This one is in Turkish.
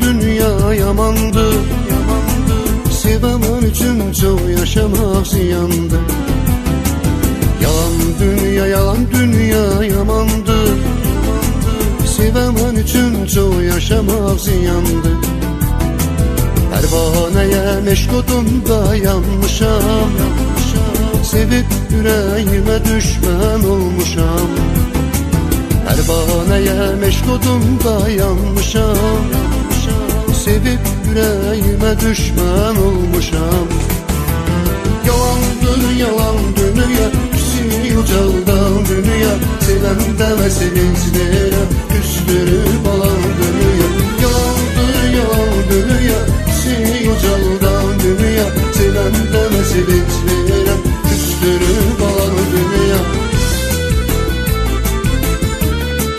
dünya yamandı. Sevemen için çok yaşamak ziyandı. Yalan dünya yalan dünya yamandı. Sevemen için çok yaşamak ziyandı. Pervaneye meşgudumda yanmışam. Sevip yüreğime düşman olmuşam. Pervaneye meşgudumda yanmışam Sevip yüreğime düşman olmuşam. Yalandır yalan dünya Küsü ucaldan dünya Seven deme sevinçlere Küstürüp alan dünya Yalandır yalan dünya Küsü ucaldan dünya Seven deme sevinçlere